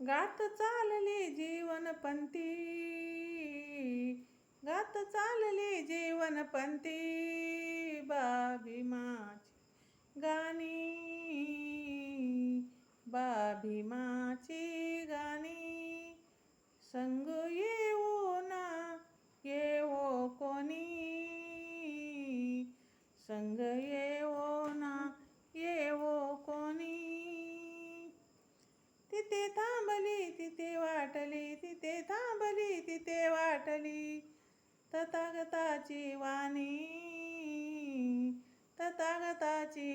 गात चालले जीवनपंथी गात चालले जीवनपंती बा तिथे थांबली तिथे वाटली तिथे थांबली तिथे वाटली. तथागताची वाणी तथागताची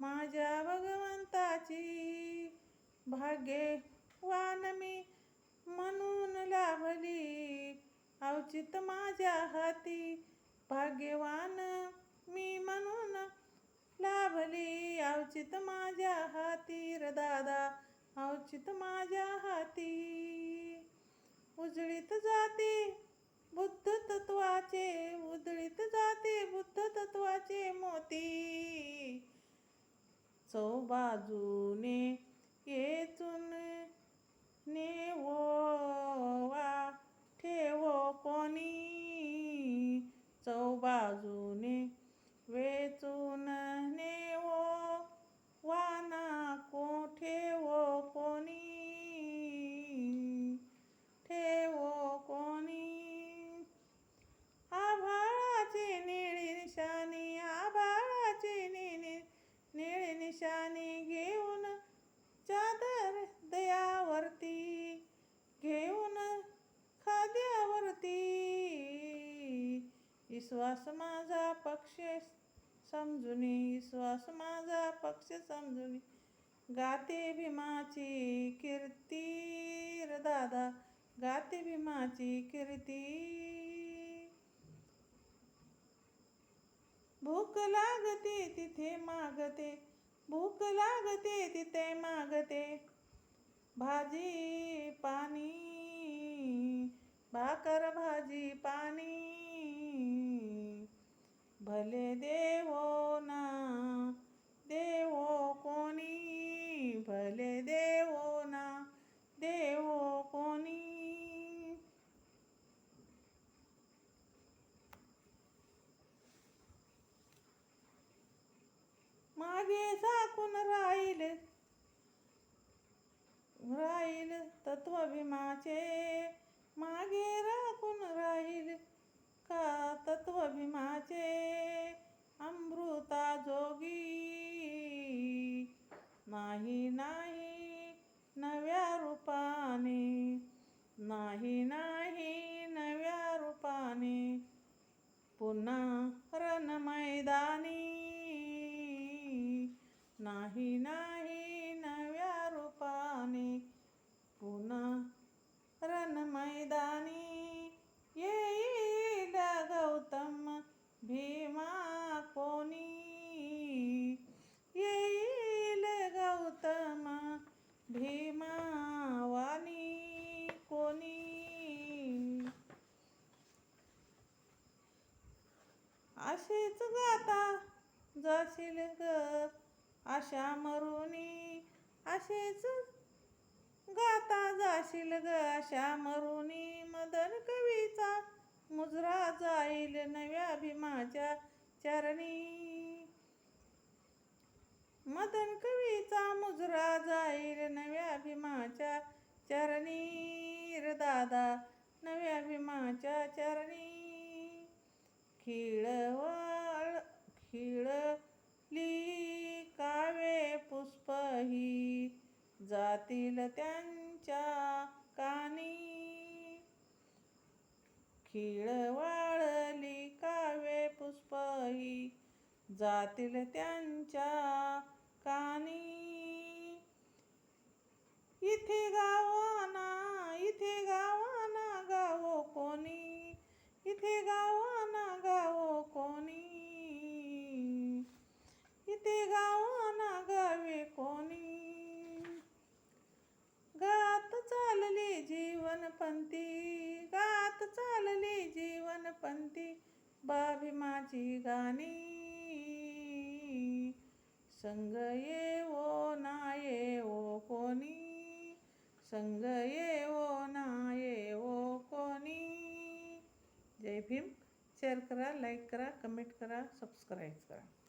माझ्या भगवंताची भाग्यवान मी म्हणून लाभली. अवचित माझ्या हाती भाग्यवान मी म्हणून लाभली. अवचित माझ्या हाती र दादा अवचित माझ्या हाती. उजळीत जाते बुद्ध तत्वाचे उजळीत जाते बुद्ध तत्वाचे मोती. चौबाजूने निशाणी घेऊन चादर दयावरती घेऊन खाद्यावरती. विश्वास माझा पक्ष समजुनी विश्वास माझा पक्ष समजुनी गाते भीमाची कीर्ती र दादा गाते भीमाची कीर्ती. भूक लागते तिथे मागते भूक लागते तिथे मागते. भाजी पाणी भाकर भाजी पाणी. भले देवो कोणी भले देवो ना देवो कोणी मागे झाकून राहील राहील तत्वभीमाचे. मागे राखून राहील का तत्वभीमाचे? अमृता जोगी. नाही नाही. अशीच गाता जाशील ग आशा मरुनी. अशीच गाता जाशील ग आशा मरुनी. मदन कवीचा मुजरा जाईल नव्या भीमाच्या चरणी. मदन कवीचा मुजरा जाईल नव्या भीमाच्या चरणी. दादा नव्या भीमाच्या चरणी. खिळवाळ खिळली कावे पुष्प ही जातील त्यांच्या कानी. खिळवाळली कावे पुष्प ही जातील त्यांच्या कानी. इथे गावाना इथे गावाना गावो कोणी इथे गावाना गावो कोणी पंथी गात चालली पंथी बाभी माझी गाणी. संग येवो ना येवो कोणी. संग येवो ना येवो कोणी. जय भीम. शेअर करा लाईक करा कमेंट करा सबस्क्राईब करा.